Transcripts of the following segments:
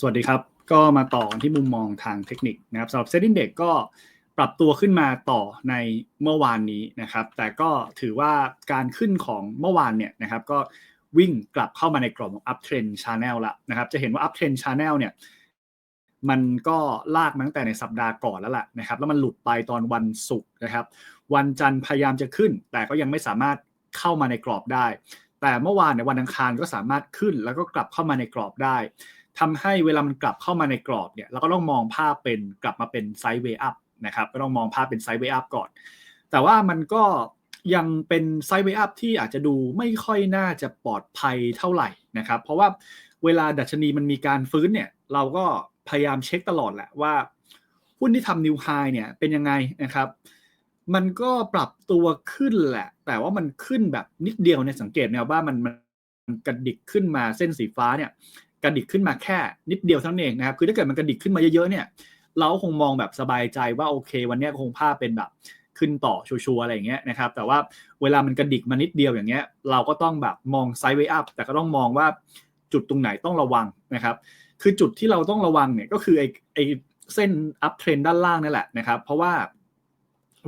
สวัสดีครับ ก็มาต่อที่มุมมองทางเทคนิคนะครับสำหรับเซ็นดิ้งเด็กก็ปรับตัวขึ้นมาต่อในเมื่อวานนี้นะครับ แต่ก็ถือว่าการขึ้นของเมื่อวานเนี่ยนะครับ ก็วิ่งกลับเข้ามาในกรอบของ up trend channel ละนะครับ จะเห็นว่า up trend channel เนี่ยมันก็ลากมาตั้งแต่ในสัปดาห์ก่อนแล้วล่ะนะครับ แล้วมันหลุดไปตอนวันศุกร์นะครับ วันจันทร์พยายามจะขึ้น แต่ก็ยังไม่สามารถเข้ามาในกรอบได้ แต่เมื่อวานในวันอังคารก็สามารถขึ้น แล้วก็กลับเข้ามาในกรอบได้ ทำให้เวลามันกลับเข้ามาในกรอบเนี่ยเราก็ต้องมองภาพเป็นกลับมาเป็นไซด์เวย์อัพนะครับก็ต้องมองภาพเป็นไซด์เวย์อัพก่อน แต่ว่ามันก็ยังเป็นไซด์เวย์อัพที่อาจจะดูไม่ค่อยน่าจะปลอดภัยเท่าไหร่นะครับ เพราะว่าเวลาดัชนีมันมีการฟื้นเนี่ยเราก็พยายามเช็คตลอดแหละว่าหุ้นที่ทำนิวไฮเนี่ยเป็นยังไงนะครับ มันก็ปรับตัวขึ้นแหละ แต่ว่ามันขึ้นแบบนิดเดียวเนี่ยสังเกตนี่ยว่ามันมันกระดิกขึ้นมาเส้นสีฟ้าเนี่ย กระดิกขึ้นมาแค่นิดเดียวเท่านั้นเองนะครับ คือถ้าเกิดมันกระดิกขึ้นมาเยอะๆเนี่ย เราคงมองแบบสบายใจว่าโอเค วันนี้คงภาพเป็นแบบขึ้นต่อชัวร์ๆอะไรอย่างเงี้ยนะครับ แต่ว่าเวลามันกระดิกมานิดเดียวอย่างเงี้ย เราก็ต้องแบบมองไซด์เวย์อัพแต่ก็ต้องมองว่าจุดตรงไหนต้องระวังนะครับ คือจุดที่เราต้องระวังเนี่ยก็คือไอ้ไอ้เส้นอัพเทรนด้านล่างนั่แหละนะครับ เพราะว่า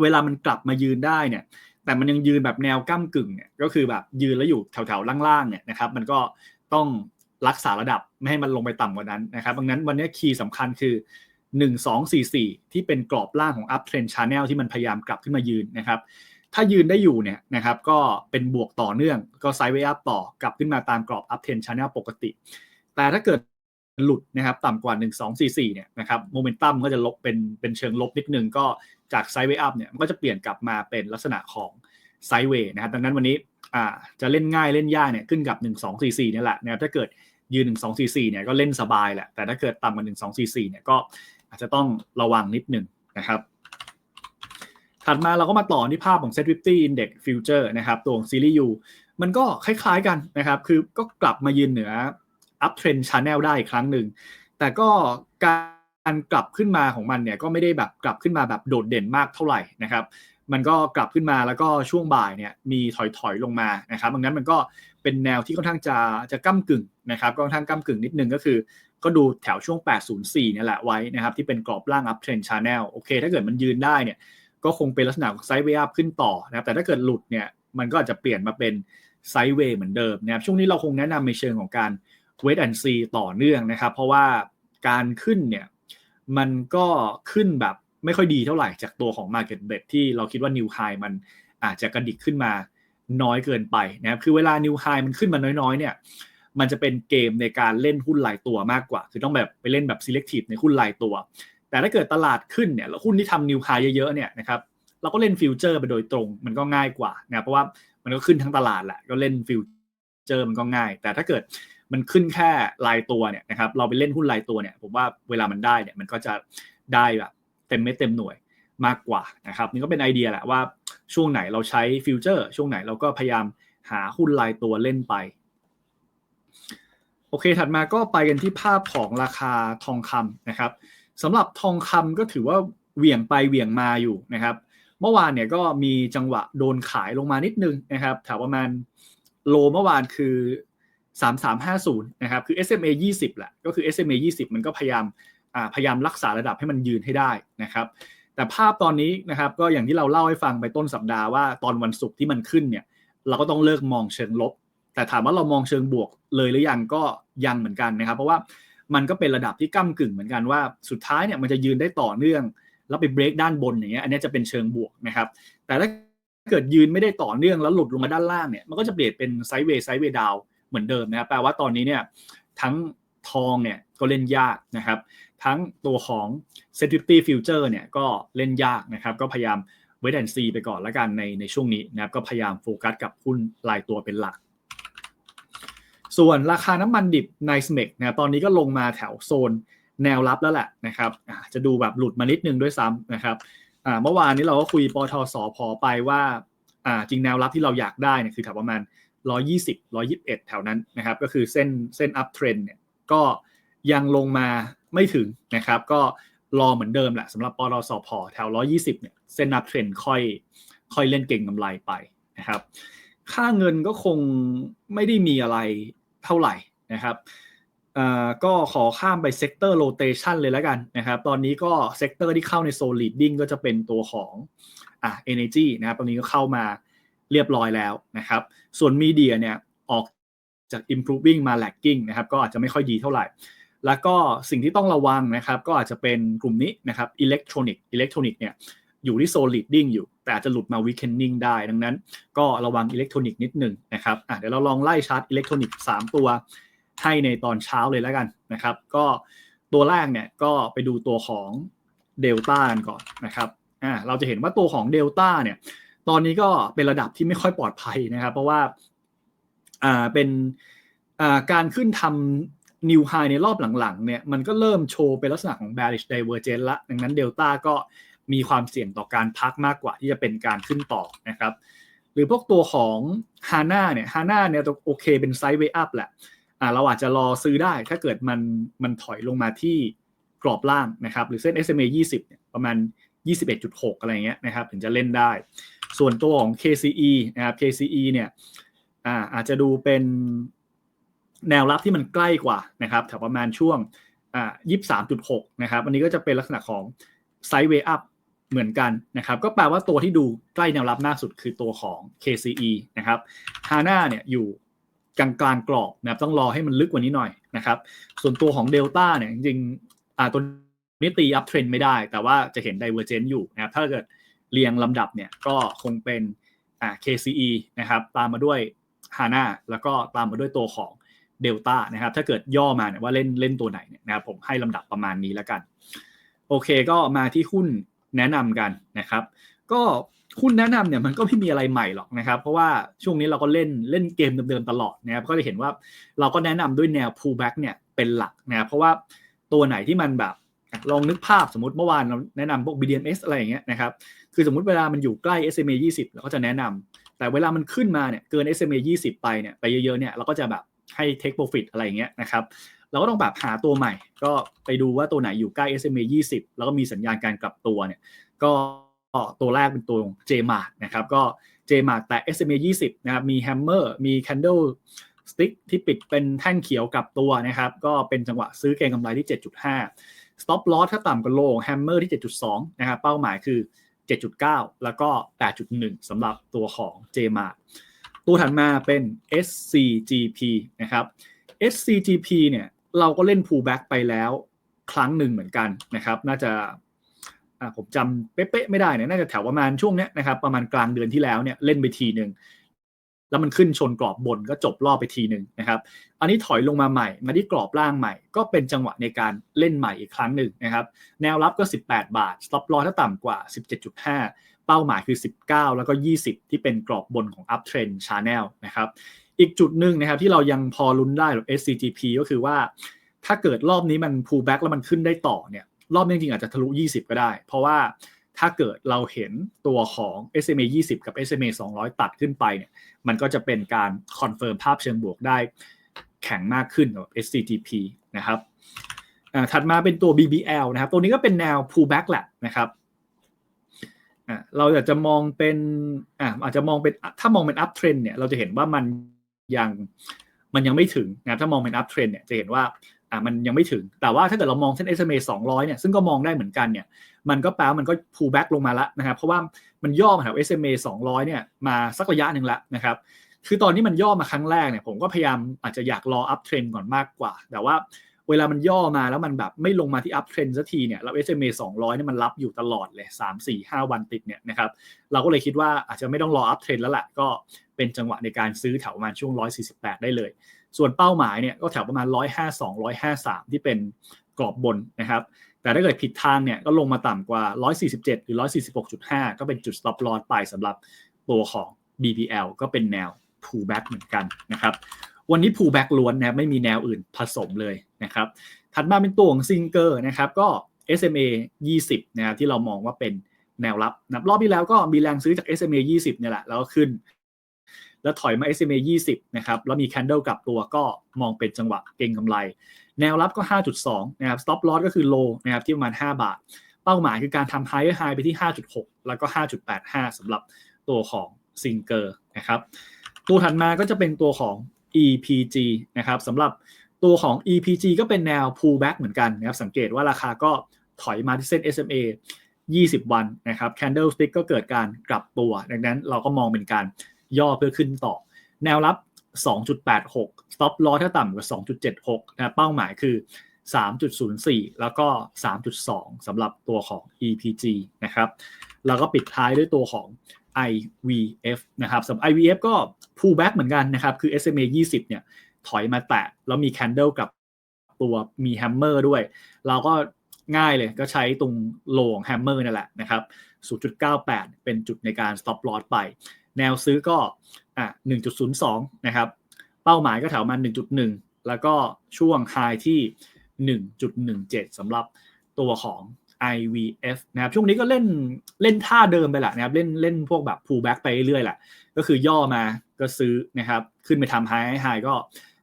เวลามันกลับมายืนได้เนี่ย แต่มันยังยืนแบบแนวก้ากึ่งเนี่ยก็คือแบบยืนแล้วอยู่แถวๆล่างๆเนี่ยนะครับ มันก็ต้อง รักษาระดับไม่ให้มันลงไปต่ำกว่านั้นนะครับดังนั้นวันนี้คีย์สำคัญคือ 1 2 4 4 ที่เป็นกรอบล่างของ up trend channel ที่มันพยายามกลับขึ้นมายืนนะครับถ้ายืนได้อยู่เนี่ยนะครับก็เป็นบวกต่อเนื่องก็ไซด์เวย์อัพต่อกลับขึ้นมาตามกรอบ up trend channel ปกติ แต่ถ้าเกิดหลุดนะครับต่ำกว่า 1 2 4 4 เนี่ยนะครับโมเมนตัมก็จะลบเป็นเป็นเชิงลบนิดนึงก็จากไซด์เวย์อัพเนี่ยมันก็จะเปลี่ยนกลับมาเป็นลักษณะของไซด์เวย์นะครับดังนั้นวันนี้อ่าจะเล่นง่ายเล่นยากเนี่ยขึ้นกับ 1 2 4 4นี่แหละนะครับถ้าเกิด ยืน1 2 4 4เนี่ยก็เล่นสบายแหละ แต่ถ้าเกิดต่ำกว่า1 2 4 4เนี่ยก็อาจจะต้องระวังนิดหนึ่งนะครับถัดมาเราก็มาต่อที่ภาพของ Set 50 Index Future นะครับตัวของซีรีส์ U มันก็คล้ายๆกันนะครับ คือก็กลับมายืนเหนือ Up Trend Channel ได้อีกครั้งหนึ่ง แต่ก็การกลับขึ้นมาของมันเนี่ยก็ไม่ได้แบบกลับขึ้นมาแบบโดดเด่นมากเท่าไหร่นะครับ มันก็กลับขึ้นมาแล้วก็ช่วงบ่ายเนี่ยมีถอยๆลงมานะครับดังนั้นมันก็เป็นแนวที่ค่อนข้างจะจะก้ากึ่งนะครับก็ค่อนข้างก้ากึ่งนิดนึงก็คือ ก็ดูแถวช่วง 804เนี่ยแหละไว้นะครับที่เป็นกรอบล่าง up trend channel โอเค ถ้าเกิดมันยืนได้เนี่ยก็คงเป็นลักษณะของไซด์เวย์อัพขึ้นต่อนะครับแต่ถ้าเกิดหลุดเนี่ยมันก็อาจจะเปลี่ยนมาเป็นไซด์เวย์เหมือนเดิมนะครับช่วงนี้เราคงแนะนำในเชิงของการ wait and see ต่อเนื่องนะครับ เพราะว่าการขึ้นเนี่ยมันก็ขึ้นแบบ ไม่ค่อยดีเท่าไหร่จากตัวของ Market Bet ที่เราคิดว่า New High มันอาจจะกระดิกขึ้นมาน้อยเกินไปนะครับคือเวลา New High มันขึ้นมาน้อยๆเนี่ยมันจะเป็นเกมในการเล่นหุ้นรายตัวมากกว่า คือต้องแบบไปเล่นแบบ selective ในหุ้นรายตัว แต่ถ้าเกิดตลาดขึ้นเนี่ยแล้วหุ้นที่ทำ New High เยอะๆเนี่ยนะครับเราก็เล่นฟิวเจอร์ไปโดยตรง มันก็ง่ายกว่านะเพราะว่ามันก็ขึ้นทั้งตลาดแหละก็เล่นฟิวเจอร์มันก็ง่าย แต่ถ้าเกิดมันขึ้นแค่รายตัวเนี่ยนะครับเราไปเล่นหุ้นรายตัวเนี่ยผมว่าเวลามันได้เนี่ยมันก็จะได้แบบ เต็มเม็ดเต็มหน่วยมากกว่านะครับนี่ก็เป็นไอเดียแหละว่าช่วงไหนเราใช้ฟิวเจอร์ ช่วงไหนเราก็พยายามหาหุ้นรายตัวเล่นไป โอเคถัดมาก็ไปกันที่ภาพของราคาทองคำนะครับสำหรับทองคำก็ถือว่าเหวี่ยงไปเหวี่ยงมาอยู่นะครับ เมื่อวานเนี่ยก็มีจังหวะโดนขายลงมานิดนึงนะครับแถวประมาณโลเมื่อวานคือ 3350 นะครับ คือ SMA 20แหละ ก็คือ SMA 20 มันก็พยายาม พยายามรักษาระดับให้มันยืนให้ได้นะครับ แต่ภาพตอนนี้นะครับก็อย่างที่เราเล่าให้ฟังไปต้นสัปดาห์ว่าตอนวันศุกร์ที่มันขึ้นเนี่ยเราก็ต้องเลิกมองเชิงลบ แต่ถามว่าเรามองเชิงบวกเลยหรือยังก็ยังเหมือนกันนะครับ เพราะว่ามันก็เป็นระดับที่ก้ากึ่งเหมือนกันว่าสุดท้ายเนี่ยมันจะยืนได้ต่อเนื่อง แล้วไปเบรกด้านบนอย่างเงี้ยอันนี้จะเป็นเชิงบวกนะครับ แต่ถ้าเกิดยืนไม่ได้ต่อเนื่องแล้วหลุดลงมาด้านล่างเนี่ยมันก็จะเปลี่ยนเป็นไซด์เวย์ไซด์เวย์ดาวเหมือนเดิมนะครับแปลว่าตอนนี้เนี่ยทั้ง ทองเนี่ยก็เล่นยากนะครับ ทั้งตัวของ s e t u r i t y Future เนี่ยก็เล่นยากนะครับ ก็พยายามเวทแอนซีไปก่อนล้วกันในในช่วงนี้นะครับ ก็พยายามโฟกัสกับหุ้นรายตัวเป็นหลัก ส่วนราคาน้ำมันดิบในสเมกนะตอนนี้ก็ลงมาแถวโซนแนวรับแล้วแหละนะครับจะดูแบบหลุดมานิดนึงด้วยซ้ำนะครับเมื่อวานนี้เราก็คุยปทสพอไปว่าจริงแนวรับที่เราอยากได้เนี่ยคือแถวประมาณ 120 121 แถวนั้นนะครับ ก็คือเส้นเส้นอัพเทรนเนี่ย ก็ยังลงมาไม่ถึงนะครับ ก็รอเหมือนเดิมแหละสำหรับปตสพแถว 120 เนี่ยเส้นอัพเทรนค่อยค่อยเล่นเก่งกำไรไปนะครับ ค่าเงินก็คงไม่ได้มีอะไรเท่าไหร่นะครับก็ขอข้ามไปเซกเตอร์โรเตชันเลยแล้วกันนะครับ ตอนนี้ก็เซกเตอร์ที่เข้าในโซลิดดิ้งก็จะเป็นตัวของอะ energy นะครับ ตอนนี้ก็เข้ามาเรียบร้อยแล้วนะครับ ส่วนมีเดียเนี่ยออก จาก improving มา lagging นะครับก็อาจจะไม่ค่อยดีเท่าไหร่ แล้วก็สิ่งที่ต้องระวังนะครับก็อาจจะเป็นกลุ่มนี้นะครับ electronic electronic เนี่ยอยู่ที่ solid ding อยู่ แต่อาจจะหลุดมา weakening ได้ ดังนั้น ก็ระวังอิเล็กทรอนิกส์นิดหนึ่งนะครับอะเดี๋ยวเราลองไล่ชาร์ตอิเล็กทรอนิกส์3ตัวให้ในตอนเช้าเลยแล้วกันนะครับ ก็ตัวแรกเนี่ยก็ไปดูตัวของเดลต้ากันก่อนนะครับอ่าเราจะเห็นว่าตัวของเดลต้าเนี่ยตอนนี้ก็เป็นระดับที่ไม่ค่อยปลอดภัยนะครับ เพราะว่า อ่าเป็นอ่าการขึ้นทำนิวไฮในรอบหลังๆเนี่ยมันก็เริ่มโชว์เป็นลักษณะของ bearish divergence ละ ดังนั้นเดลต้าก็มีความเสี่ยงต่อการพักมากกว่าที่จะเป็นการขึ้นต่อนะครับ หรือพวกตัวของฮาน่าเนี่ยฮาน่าเนี่ยโอเคเป็นไซด์เวย์อัพแหละอ่าเราอาจจะรอซื้อได้ถ้าเกิดมันมันถอยลงมาที่กรอบล่างนะครับ หรือเส้น SMA 20เนี่ยประมาณ 21.6 อะไรเงี้ยนะครับ ถึงจะเล่นได้ ส่วนตัวของ KCE นะครับ KCE เนี่ย อ่าอาจจะดูเป็นแนวรับที่มันใกล้กว่านะครับแถวประมาณช่วงอ่า23.6นะครับอันนี้ก็จะเป็นลักษณะของไซด์เวย์อัพเหมือนกันนะครับ ก็แปลว่าตัวที่ดูใกล้แนวรับหน้าสุดคือตัวของ KCE นะครับฮาน่าเนี่ยอยู่กลางกลางกรอบนะครับต้องรอให้มันลึกกว่านี้หน่อยนะครับส่วนตัวของ Delta เนี่ยจริงๆอ่าตัวนี้ตีอัพเทรนไม่ได้ แต่ว่าจะเห็น Divergence อยู่นะครับถ้าเกิดเรียงลำดับเนี่ยก็คงเป็นอ่า KCE นะครับตามมาด้วย HANA แล้วก็ตามมาด้วยตัวของ Delta นะครับ ถ้าเกิดย่อมาเนี่ยว่าเล่นเล่นตัวไหนเนี่ยนะครับผมให้ลำดับประมาณนี้แล้วกัน โอเคก็มาที่หุ้นแนะนำกันนะครับ ก็หุ้นแนะนำเนี่ยมันก็ไม่มีอะไรใหม่หรอกนะครับ เพราะว่าช่วงนี้เราก็เล่นเล่นเกมเดิมๆตลอดนะครับก็จะเห็นว่าเราก็แนะนำด้วยแนว pullback เนี่ยเป็นหลักนะครับเพราะว่าตัวไหนที่มันแบบลองนึกภาพสมมติเมื่อวานเราแนะนำพวก BDMs อะไรอย่างเงี้ยนะครับ คือสมมติเวลามันอยู่ใกล้ SMA 20 เราก็จะแนะนำ แต่เวลามันขึ้นมาเนี่ยเกิน SMA 20 ไปเนี่ยไปเยอะๆเนี่ยเราก็จะแบบให้ take profit อะไรอย่างเงี้ยนะครับเราก็ต้องแบบหาตัวใหม่ ก็ไปดูว่าตัวไหนอยู่ใกล้ SMA 20 แล้วก็มีสัญญาณการกลับตัวเนี่ยก็ตัวแรกเป็นตัว JMart นะครับก็ JMart แต่ SMA 20 นะครับมี Hammer มี Candle Stick ที่ปิดเป็นแท่งเขียวกลับตัวนะครับก็เป็นจังหวะซื้อเก็งกำไรที่ 7.5 Stop Loss ถ้าต่ำกว่าโล Hammer ที่ 7.2 นะครับเป้าหมายคือ 7.9 แล้วก็ 8.1สำหรับตัวของ JMart ตัวถัดมาเป็น SCGP นะครับ SCGP เนี่ยเราก็เล่น pullback ไปแล้วครั้งหนึ่งเหมือนกันนะครับ น่าจะผมจำเป๊ะๆไม่ได้เนี่ยน่าจะแถวประมาณช่วงเนี้ยนะครับประมาณกลางเดือนที่แล้วเนี่ยเล่นไปทีหนึ่ง แล้วมันขึ้นชนกรอบบนก็จบรอบไปทีหนึ่งนะครับ อันนี้ถอยลงมาใหม่ มาที่กรอบล่างใหม่ ก็เป็นจังหวะในการเล่นใหม่อีกครั้งหนึ่งนะครับ แนวรับก็ 18 บาท stop loss ถ้าต่ำกว่า 17.5 เป้าหมายคือ 19 แล้วก็ 20 ที่เป็นกรอบบนของ uptrend channel นะครับ อีกจุดหนึ่งนะครับที่เรายังพอลุ้นได้หรือ SCGP ก็คือว่า ถ้าเกิดรอบนี้มัน pull back แล้วมันขึ้นได้ต่อเนี่ย รอบนี้จริงๆอาจจะทะลุ 20 ก็ได้ เพราะว่า ถ้าเกิดเราเห็นตัวของ SMA 20 กับ SMA 200 ตัดขึ้นไปเนี่ยมันก็จะเป็นการคอนเฟิร์มภาพเชิงบวกได้แข็งมากขึ้นกับ SCTP นะครับถัดมาเป็นตัว BBL นะครับ ตัวนี้ก็เป็นแนว pullback แหละนะครับเราอากจะมองเป็นอาจจะมองเป็นถ้ามองเป็น up trend เนี่ยเราจะเห็นว่ามันยังมันยังไม่ถึงนะถ้ามองเป็น up trend เนี่ยจะเห็นว่า อ่ามันยังไม่ถึง แต่ว่าถ้าเกิดเรามองเส้น SMA 200 เนี่ย ซึ่งก็มองได้เหมือนกันเนี่ย มันก็แปลว่ามันก็ pull back ลงมาแล้วนะครับ เพราะว่ามันย่อมาแถว SMA 200 เนี่ย มาสักระยะหนึ่งแล้วนะครับ คือตอนนี้มันย่อมาครั้งแรกเนี่ย ผมก็พยายามอาจจะอยากรอ up trend ก่อนมากกว่า แต่ว่าเวลามันย่อมาแล้วมันแบบไม่ลงมาที่ up trend สักทีเนี่ย แล้ว SMA 200 เนี่ยมันรับอยู่ตลอดเลย 3 4 5 วันติดเนี่ยนะครับ เราก็เลยคิดว่าอาจจะไม่ต้องรอ up trend แล้วแหละ ก็เป็นจังหวะในการซื้อแถวประมาณช่วง 148 ได้เลย ส่วนเป้าหมายเนี่ยก็แถวประมาณ 152 153 ที่เป็นกรอบบนนะครับ แต่ถ้าเกิดผิดทางเนี่ยก็ลงมาต่ำกว่า 147 หรือ 146.5 ก็เป็นจุด stop loss ไปสำหรับตัวของ BBL ก็เป็นแนว pullback เหมือนกันนะครับ วันนี้ pullback ล้วนนะไม่มีแนวอื่นผสมเลยนะครับ ถัดมาเป็นตัวของซิงเกอร์นะครับก็ SMA 20 นะครับที่เรามองว่าเป็นแนวรับนะรอบที่แล้วก็มีแรงซื้อจาก SMA 20 เนี่ยแหละ แล้วก็ขึ้น แล้วถอยมา SMA 20 นะครับแล้วมี candle กลับตัวก็มองเป็นจังหวะเก็งกำไร แนวรับก็ 5.2 นะครับ stop loss ก็คือ low นะครับที่ประมาณ 5 บาท เป้าหมายคือการทำ high high ไปที่ 5.6 แล้วก็ 5.85สำหรับตัวของซิงเกอร์นะครับตัวถัดมาก็จะเป็นตัวของ EPG นะครับสำหรับตัวของ EPG ก็เป็นแนว pullback เหมือนกันนะครับสังเกตว่าราคาก็ถอยมาที่เส้น SMA 20 วันนะครับ candlestick ก็เกิดการกลับตัว ดังนั้นเราก็มองเป็นการ ย่อเพื่อขึ้นต่อ แนวรับ 2.86 stop loss ถ้าต่ำกว่า 2.76 นะเป้าหมายคือ 3.04 แล้วก็ 3.2สำหรับตัวของ EPG นะครับ แล้วก็ปิดท้ายด้วยตัวของ IVF นะครับสำหรับ IVF ก็ pullback เหมือนกันนะครับ คือ SMA 20 เนี่ย ถอยมาแตะ แล้วมี candle กับตัวมี hammer ด้วย เราก็ง่ายเลยก็ใช้ตรงโลของ hammer นั่นแหละนะครับ 0.98 เป็นจุดในการ stop loss ไป แนวซื้อก็อะ1.02 นะครับ เป้าหมายก็แถวมา 1.1 แล้วก็ช่วง high ที่ 1.17สำหรับตัวของ IVF นะครับ ช่วงนี้ก็เล่นเล่นท่าเดิมไปแหละนะครับ เล่นเล่นพวกแบบ pullback ไปเรื่อยๆแหละ ก็คือย่อมาก็ซื้อนะครับ ขึ้นไปทำ high high ก็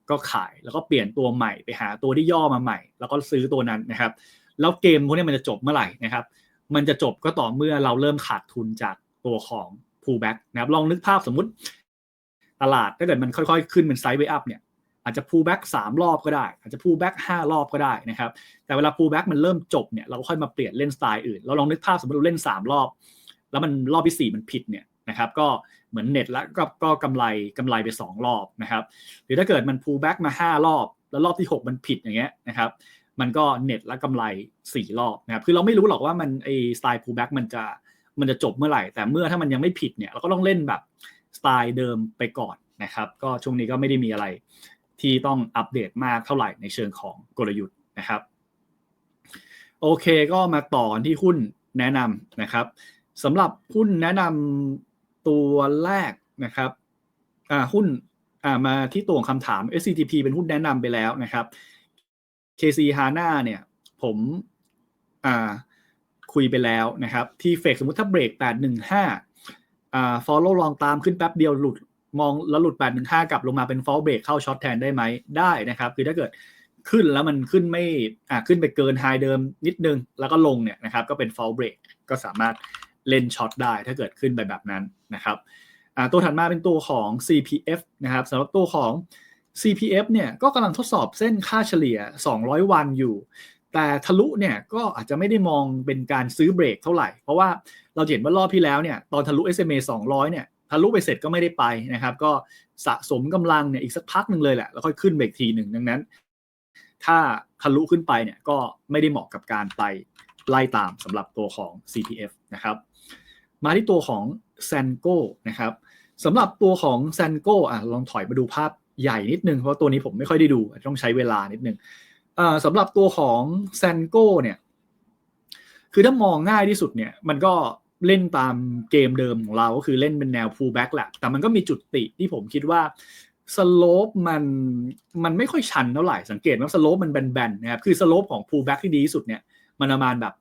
ก็ขายแล้วก็เปลี่ยนตัวใหม่ไปหาตัวที่ย่อมาใหม่ แล้วก็ซื้อตัวนั้นนะครับ แล้วเกมพวกนี้มันจะจบเมื่อไหร่นะครับ มันจะจบก็ต่อเมื่อเราเริ่มขาดทุนจากตัวของ pullback นะครับลองนึกภาพสมมุติ ตลาดถ้าเกิดมันค่อยๆ ขึ้นเป็นไซด์เวย์อัพเนี่ยอาจจะ pullback 3 รอบก็ได้ อาจจะ pullback 5 รอบก็ได้นะครับ แต่เวลา pullback มันเริ่มจบเนี่ยเราก็ค่อยมาเปลี่ยนเล่นสไตล์อื่น เราลองนึกภาพสมมติเราเล่น 3 รอบ แล้วมันรอบที่ 4 มันผิดเนี่ยนะครับ ก็เหมือนเน็ตแล้วก็ก็กำไรกำไรไป 2 รอบนะครับ หรือถ้าเกิดมัน pullback มา 5 รอบ แล้วรอบที่ 6 มันผิดอย่างเงี้ยนะครับ มันก็เน็ตและกำไร 4 รอบนะครับ คือเราไม่รู้หรอกว่ามันไอสไตล์ pullback มันจะ มันจะจบเมื่อไหร่ แต่เมื่อถ้ามันยังไม่ผิดเนี่ยเราก็ต้องเล่นแบบสไตล์เดิมไปก่อนนะครับ ก็ช่วงนี้ก็ไม่ได้มีอะไรที่ต้องอัปเดตมากเท่าไหร่ในเชิงของกลยุทธ์นะครับ โอเคก็มาต่อที่หุ้นแนะนำนะครับสำหรับหุ้นแนะนำตัวแรกนะครับอ่าหุ้นอ่ามาที่ตัวคำถาม SCTP เป็นหุ้นแนะนำไปแล้วนะครับ KC HANA เนี่ย ผมอ่า คุยไปแล้วนะครับ ที่เฟกสมมติถ้าเบรก 815อ่า follow ลองตามขึ้นแป๊บเดียวหลุดมองแล้วหลุด 815 กลับลงมาเป็น fall break เข้าช็อตแทนได้ไหมได้นะครับ คือถ้าเกิดขึ้นแล้วมันขึ้นไม่อ่าขึ้นไปเกินไฮเดิมนิดนึง แล้วก็ลงเนี่ยนะครับ ก็เป็น fall break ก็สามารถเล่นช็อตได้ถ้าเกิดขึ้นไปแบบนั้นนะครับอ่าตัวถัดมาเป็นตัวของ CPF นะครับสำหรับตัวของ CPF เนี่ยก็กำลังทดสอบเส้นค่าเฉลี่ย 200 วันอยู่ แต่ทะลุเนี่ยก็อาจจะไม่ได้มองเป็นการซื้อเบรกเท่าไหร่ เพราะว่าเราเห็นว่ารอบที่แล้วเนี่ยตอนทะลุ SMA 200เนี่ยทะลุไปเสร็จก็ไม่ได้ไปนะครับ ก็สะสมกำลังเนี่ยอีกสักพักหนึ่งเลยแหละแล้วค่อยขึ้นเบรกทีหนึ่งดังนั้น ถ้าทะลุขึ้นไปเนี่ยก็ไม่ได้เหมาะกับการไปไล่ตามสำหรับตัวของ CPF นะครับ มาที่ตัวของ s a n g o นะครับสำหรับตัวของ s a n g o อะลองถอยมาดูภาพใหญ่นิดนึง เพราะตัวนี้ผมไม่ค่อยได้ดู ต้องใช้เวลานิดนึง สำหรับตัวของ s a n g o เนี่ย คือถ้ามองง่ายที่สุดเนี่ย มันก็เล่นตามเกมเดิมของเราก็คือเล่นเป็นแนว pull back แหละ แต่มันก็มีจุดติที่ผมคิดว่าสโลปมันมันไม่ค่อยชันเท่าไหร่ สังเกตว่าสโลปมันแบนๆนะครับ คือสโลปของ pull back ที่ดีที่สุดเนี่ย มันประมาณแบบ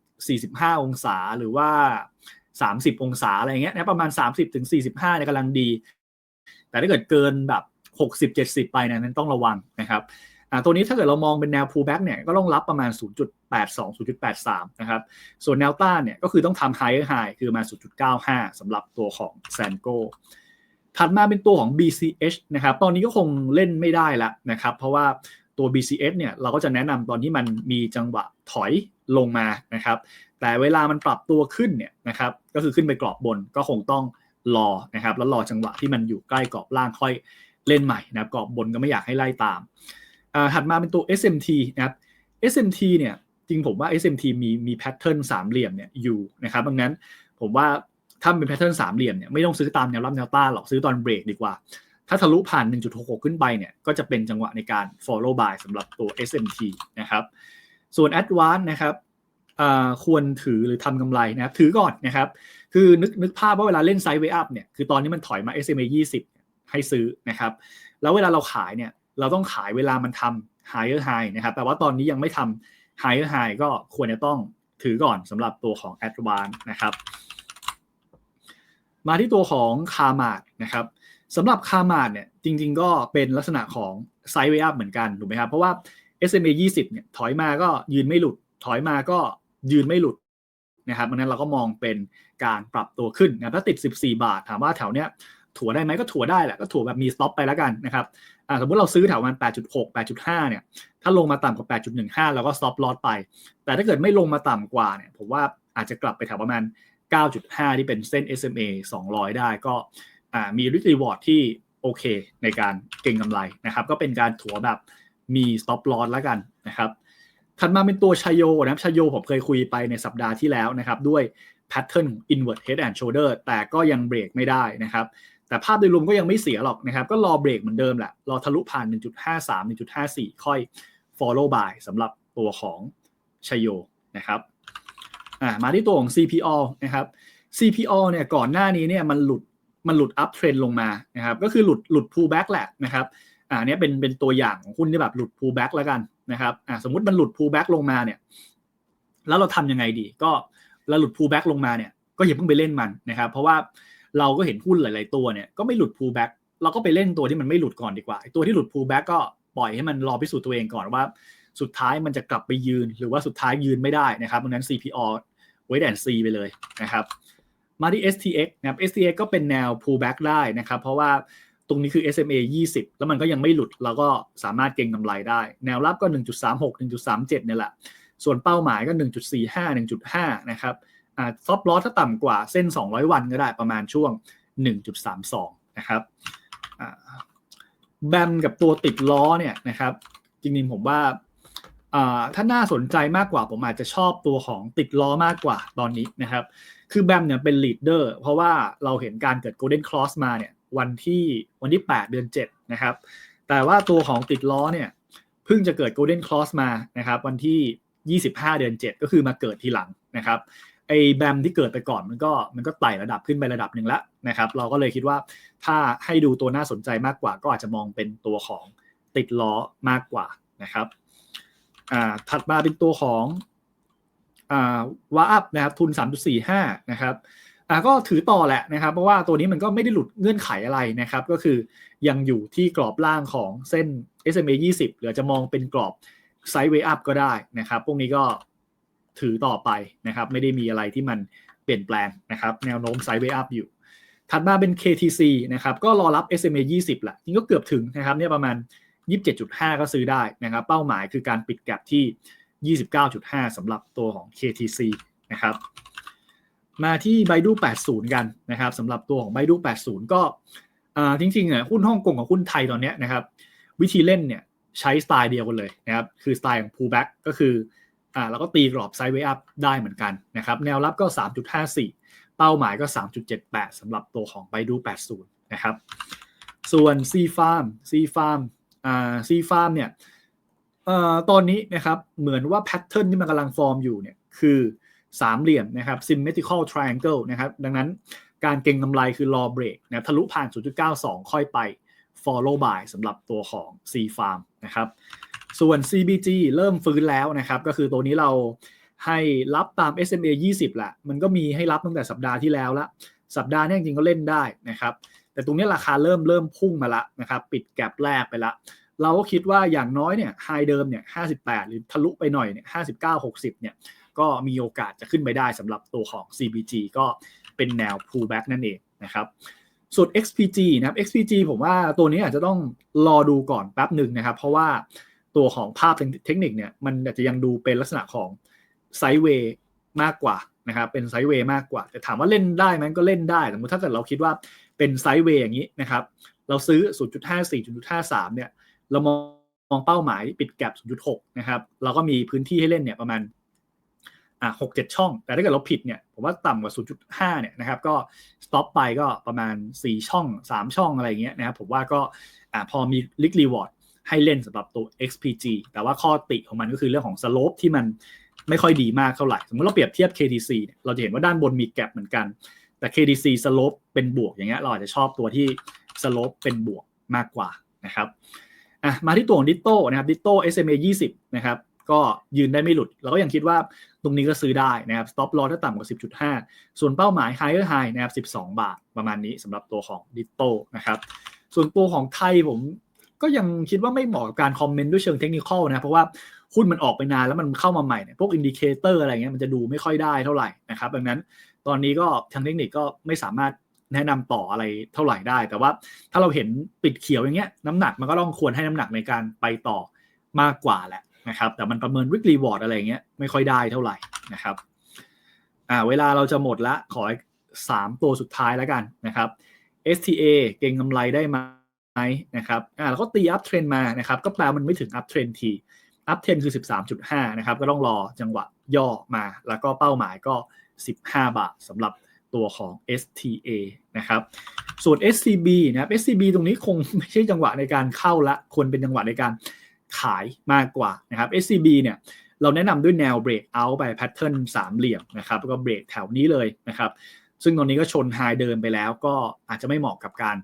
45 องศาหรือว่า 30 องศาอะไรเงี้ยนะประมาณ 30ถึง45เนี่ยกำลังดี แต่ถ้าเกิดเกินแบบ 60 70 ไปเนี่ยนั้นต้องระวังนะครับ อ่าตัวนี้ถ้าเกิดเรามองเป็นแนว pullback เนี่ยก็ต้องรับประมาณ 0.82 0.83 นะครับ ส่วนแนวต้านเนี่ยก็คือต้องทำ higher high คือมา 0.95 สำหรับตัวของ s a n g o ถัดมาเป็นตัวของ BCH นะครับ ตอนนี้ก็คงเล่นไม่ได้แล้วนะครับ เพราะว่าตัว BCH เนี่ยเราก็จะแนะนำตอนที่มันมีจังหวะถอยลงมานะครับ แต่เวลามันปรับตัวขึ้นเนี่ยนะครับ ก็คือขึ้นไปกรอบบนก็คงต้องรอนะครับ แล้วรอจังหวะที่มันอยู่ใกล้กรอบล่างค่อยเล่นใหม่นะครับ กรอบบนก็ไม่อยากให้ไล่ตาม ถัดมาเป็นตัว SMT นะครับ SMT เนี่ยจริงผมว่า SMT มีมีแพทเทิร์นสามเหลี่ยมเนี่ยอยู่นะครับดังนั้นผมว่าถ้าเป็นแพทเทิร์นสามเหลี่ยมเนี่ยไม่ต้องซื้อตามแนวรับแนวต้านหรอกซื้อตอนเบรกดีกว่า ถ้าทะลุผ่าน 1.66 ขึ้นไปเนี่ยก็จะเป็นจังหวะในการ follow buy สำหรับตัว SMT นะครับส่วน Advance นะครับควรถือหรือทำกำไรนะครับถือก่อนนะครับ คือนึกนึกภาพว่าเวลาเล่นไซด์เวย์อัพเนี่ยคือตอนนี้มันถอยมา SMA 20 ให้ซื้อนะครับ แล้วเวลาเราขายเนี่ย เราต้องขายเวลามันทำ higher high นะครับแต่ว่าตอนนี้ยังไม่ทำ higher high ก็ควรจะต้องถือก่อนสำหรับตัวของ Advance นะครับ มาที่ตัวของคาร์มาดนะครับสำหรับคาร์มาดเนี่ยจริง ๆ ก็เป็นลักษณะของไซด์เวย์อัพเหมือนกันถูกไหมครับเพราะว่า SMA 20เนี่ยถอยมาก็ยืนไม่หลุด ถอยมาก็ยืนไม่หลุดนะครับดังนั้นเราก็มองเป็นการปรับตัวขึ้นนะถ้าติด 14 บาท ถามว่าแถวเนี้ย ถัวได้ไหมก็ถัวได้แหละก็ถัวแบบมีสต็อปไปแล้วกันนะครับสมมติเราซื้อแถวมัน 8.6 8.5 เนี่ย ถ้าลงมาต่ำกว่า 8.15 เราก็สต็อปลอสไป แต่ถ้าเกิดไม่ลงมาต่ำกว่าเนี่ย ผมว่าอาจจะกลับไปแถวประมาณ 9.5 ที่เป็นเส้น SMA 200 ได้ก็มีริทรีวอร์ดที่โอเคในการเก็งกำไรนะครับ ก็เป็นการถัวแบบมีสต็อปลอสแล้วกันนะครับ ถัดมาเป็นตัวชายโยนะครับชโยผมเคยคุยไปในสัปดาห์ที่แล้วนะครับ ด้วยแพทเทิร์น invert head and shoulder แต่ก็ยังเบรกไม่ได้นะครับ แต่ภาพโดยรวมก็ยังไม่เสียหรอกนะครับ ก็รอเบรกเหมือนเดิมแหละ รอทะลุผ่าน 1.53 1.54 ค่อย follow by สำหรับตัวของชโยนะครับอ่ามาที่ตัวของ CPO นะครับ CPO เนี่ยก่อนหน้านี้เนี่ยมันหลุดมันหลุด up trend ลงมานะครับก็คือหลุดหลุด pull back แหละนะครับอ่าเนี้ยเป็นเป็นตัวอย่างของหุ้นที่แบบหลุด pull back แล้วกันนะครับอ่าสมมติมันหลุด pull back ลงมาเนี่ยแล้วเราทํำยังไงดี ก็เราหลุด pull back ลงมาเนี่ยก็อย่าเพิ่งไปเล่นมันนะครับ เพราะว่า เราก็เห็นหุ้นหลาย ๆ ตัวเนี่ยก็ไม่หลุด pull back เราก็ไปเล่นตัวที่มันไม่หลุดก่อนดีกว่าตัวที่หลุด pull back ก็ปล่อยให้มันรอพิสูจน์ตัวเองก่อนว่า สุดท้ายมันจะกลับไปยืนหรือว่าสุดท้ายยืนไม่ได้นะครับดังนั้น CPO ไว้แดน C ไปเลยนะครับมาที่ STX นะครับ STX ก็เป็นแนว pullback ได้นะครับ เพราะว่าตรงนี้คือ SMA 20 แล้วมันก็ยังไม่หลุด เราก็สามารถเก็งกำไรได้ แนวรับก็ 1.36 1.37เนี่ยแหละ ส่วนเป้าหมายก็ 1.45 1.5 นะครับ ซอฟลอสถ้าต่ำกว่าเส้น 200 วันก็ได้ประมาณช่วง 1.32 นะครับแบมกับตัวติดล้อเนี่ยนะครับ จริงๆผมว่าถ้าน่าสนใจมากกว่าผมอาจจะชอบตัวของติดล้อมากกว่าตอนนี้นะครับ คือแบมเนี่ยเป็นลีดเดอร์เพราะว่าเราเห็นการเกิด Golden Cross มาเนี่ยวันที่วันที่ 8 เดือน 7 นะครับ แต่ว่าตัวของติดล้อเนี่ยเพิ่งจะเกิด Golden Cross มานะครับ วันที่ 25 เดือน 7 ก็คือมาเกิดทีหลังนะครับ ไอ้แบมที่เกิดไปก่อนมันก็มันก็ไต่ระดับขึ้นไประดับหนึ่งแล้วนะครับ เราก็เลยคิดว่าถ้าให้ดูตัวน่าสนใจมากกว่า ก็อาจจะมองเป็นตัวของติดล้อมากกว่านะครับอ่าถัดมาเป็นตัวของอ่าวาอัพนะครับทุน 3.45 นะครับอ่าก็ถือต่อแหละนะครับ เพราะว่าตัวนี้มันก็ไม่ได้หลุดเงื่อนไขอะไรนะครับ ก็คือยังอยู่ที่กรอบล่างของเส้น SMA 20 หรือจะมองเป็นกรอบไซด์เวย์อัพก็ได้นะครับ พวกนี้ก็ ถือต่อไปนะครับ ไม่ได้มีอะไรที่มันเปลี่ยนแปลงนะครับ แนวโน้มไซด์เวย์อัพอยู่ ถัดมาเป็น KTC นะครับก็รอรับ SMA 20แหละจริงก็เกือบถึงนะครับเนี่ยประมาณ 27.5 ก็ซื้อได้นะครับ เป้าหมายคือการปิดแกลบที่ 29.5สำหรับตัวของ KTC นะครับมาที่ไบดู80 กันนะครับสำหรับตัวของไบดู80 ก็จริงๆอะหุ้นฮ่องกงกับหุ้นไทยตอนนี้นะครับ วิธีเล่นเนี่ยใช้สไตล์เดียวกันเลยนะครับ คือสไตล์ของ pullback ก็คือ อ่าแล้วก็ตีกรอบไซด์เวอัพได้เหมือนกันนะครับแนวรับก็ 3.54 เป้าหมายก็ 3.78สำหรับตัวของไบดู 80 นะครับ ส่วน C Farm C Farm อ่า C Farm เนี่ยเอ่อตอนนี้นะครับเหมือนว่าแพทเทิร์นที่มันกำลังฟอร์มอยู่เนี่ยคือสามเหลี่ยมนะครับ symmetrical triangle นะครับดังนั้นการเก็งกำไรคือรอเบรกนะทะลุผ่าน 0.92 ค่อยไป follow by สำหรับตัวของ C Farm นะครับ ส่วน CBG เริ่มฟื้นแล้วนะครับ ก็คือตัวนี้เราให้รับตาม SMA 20แหละมันก็มีให้รับตั้งแต่สัปดาห์ที่แล้วละสัปดาห์นี้จริงๆก็เล่นได้นะครับ แต่ตรงนี้ราคาเริ่มเริ่มพุ่งมาละนะครับ ปิดแกลบแรกไปละ เราก็คิดว่าอย่างน้อยเนี่ยไฮเดิมเนี่ย58 หรือทะลุไปหน่อยเนี่ย59 60 เนี่ย ก็มีโอกาสจะขึ้นไปได้สำหรับตัวของ CBG ก็เป็นแนว pullback นั่นเองนะครับส่วน XPG นะครับ XPG ผมว่าตัวนี้อาจจะต้องรอดูก่อนแป๊บหนึ่งนะครับ เพราะว่า ตัวของภาพเทคนิคเนี่ยมันอาจจะยังดูเป็นลักษณะของไซเวย์มากกว่านะครับเป็นไซเวย์มากกว่า แต่ถามว่าเล่นได้ไหมก็เล่นได้สมมติถ้าเกิดเราคิดว่าเป็นไซเวย์อย่างนี้นะครับ เราซื้อ 0.54 0.53 เนี่ย เรามองเป้าหมายปิดแกลบ0.6 นะครับ เราก็มีพื้นที่ให้เล่นเนี่ยประมาณอ่าหกเจ็ดช่อง แต่ถ้าเกิดเราผิดเนี่ย ผมว่าต่ำกว่า 0.5 เนี่ยนะครับ ก็สต็อปไปก็ประมาณ 4 ช่อง 3 ช่องอะไรเงี้ยนะครับ ผมว่าก็อ่าพอมีลิกรีวอร์ด ให้เล่นสำหรับตัว XPG แต่ว่าข้อติของมันก็คือเรื่องของสโลปที่มันไม่ค่อยดีมากเท่าไหร่ สมมติเราเปรียบเทียบ KTC เนี่ยเราจะเห็นว่าด้านบนมีแกลบเหมือนกัน แต่ KTC สโลปเป็นบวกอย่างเงี้ยเราอาจจะชอบตัวที่สโลปเป็นบวกมากกว่านะครับอะมาที่ตัวของดิโต้นะครับดิโต้ SMA 20 นะครับก็ยืนได้ไม่หลุด เราก็ยังคิดว่าตรงนี้ก็ซื้อได้นะครับ stop loss ถ้าต่ำกว่า 10.5 ส่วนเป้าหมาย higher high นะครับ 12 บาทประมาณนี้สำหรับตัวของดิโต้นะครับ ส่วนตัวของไทยผม ก็ยังคิดว่าไม่เหมาะกับการคอมเมนต์ด้วยเชิงเทคนิคนะเพราะว่าหุ้นมันออกไปนานแล้วมันเข้ามาใหม่เนี่ยพวกอินดิเคเตอร์อะไรเงี้ยมันจะดูไม่ค่อยได้เท่าไหร่นะครับดังนั้นตอนนี้ก็ทางเทคนิคก็ไม่สามารถแนะนำต่ออะไรเท่าไหร่ได้ แต่ว่าถ้าเราเห็นปิดเขียวอย่างเงี้ยน้ำหนักมันก็ต้องควรให้น้ำหนักในการไปต่อมากกว่าแหละนะครับแต่มันประเมินวิกฤ w วอร์ดอะไรเงี้ยไม่ค่อยได้เท่าไหร่นะครับอ่าเวลาเราจะหมดละขออีกสามตัวสุดท้ายแล้วกันนะครับ STA เก่งกำไรได้มา ไหมนะครับอ่าแล้วก็ตีอัพเทรนมานะครับ ก็แปลมันไม่ถึงอัพเทรนทีอัพเทรนคือ 13.5 นะครับ ก็ต้องรอจังหวะย่อมา แล้วก็เป้าหมายก็ 15 บาทสำหรับตัวของ STA นะครับ ส่วน SCB นะครับ SCB ตรงนี้คงไม่ใช่จังหวะในการเข้าละควรเป็นจังหวะในการขายมากกว่านะครับ SCB เนี่ยเราแนะนำด้วยแนว break out ไป pattern สามเหลี่ยมนะครับแล้วก็เบรกแถวนี้เลยนะครับ ซึ่งตอนนี้ก็ชนไฮเดินไปแล้วก็อาจจะไม่เหมาะกับการ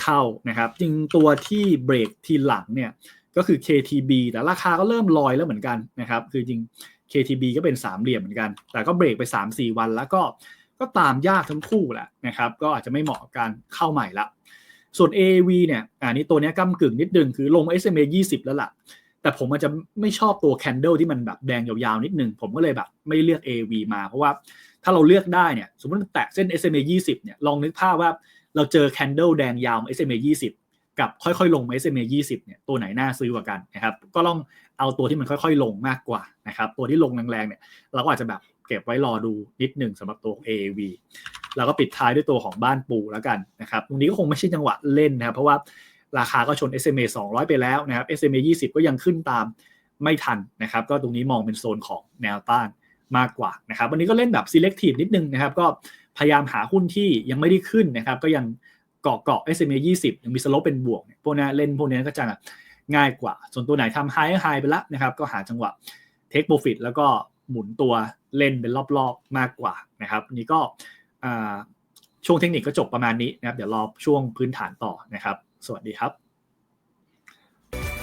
เข้านะครับจริงตัวที่เบรกทีหลังเนี่ยก็คือ KTB แต่ราคาก็เริ่มลอยแล้วเหมือนกันนะครับคือจริง KTB ก็เป็นสามเหลี่ยมเหมือนกัน แต่ก็เบรกไป 3-4 วันแล้วก็ก็ตามยากทั้งคู่แหละนะครับก็อาจจะไม่เหมาะกับการเข้าใหม่ละส่วน AAV เนี่ยอันนี้ตัวนี้ก้ากึ่งนิดนึงคือลง SMA 20 แล้วล่ะ แต่ผมอาจจะไม่ชอบตัว candle ที่มันแบบแดงยาวๆนิดนึง ผมก็เลยแบบไม่เลือก AAV มาเพราะว่าถ้าเราเลือกได้เนี่ยสมมติแตะเส้น SMA 20 เนี่ยลองนึกภาพว่า เราเจอ candle แดงยาว SMA 20 กับค่อยๆ ลงมา SMA 20 เนี่ยตัวไหนน่าซื้อกว่ากันนะครับ ก็ลองเอาตัวที่มันค่อยๆ ลงมากกว่านะครับตัวที่ลงแรงๆเนี่ยเราก็อาจจะแบบเก็บไว้รอดูนิดหนึ่งสำหรับตัว AAV แล้วก็ปิดท้ายด้วยตัวของบ้านปูแล้วกันนะครับตรงนี้ก็คงไม่ใช่จังหวะเล่นนะครับเพราะว่าราคาก็ชน SMA 200 ไปแล้วนะครับ SMA 20 ก็ยังขึ้นตามไม่ทันนะครับ ก็ตรงนี้มองเป็นโซนของแนวต้านมากกว่านะครับ วันนี้ก็เล่นแบบ selective นิดนึงนะครับ ก็ พยายามหาหุ้นที่ยังไม่ได้ขึ้นนะครับ ก็ยังเกาะเกาะ SMA 20 ยังมีสโลปเป็นบวกเนี่ยพวกนี้เล่นพวกนี้ก็จะง่ายกว่า ส่วนตัวไหนทำ high high ไปแล้วนะครับ ก็หาจังหวะ take profit แล้วก็หมุนตัวเล่นเป็นรอบๆมากกว่านะครับ นี่ก็ช่วงเทคนิคก็จบประมาณนี้นะครับ เดี๋ยวรอช่วงพื้นฐานต่อนะครับ สวัสดีครับ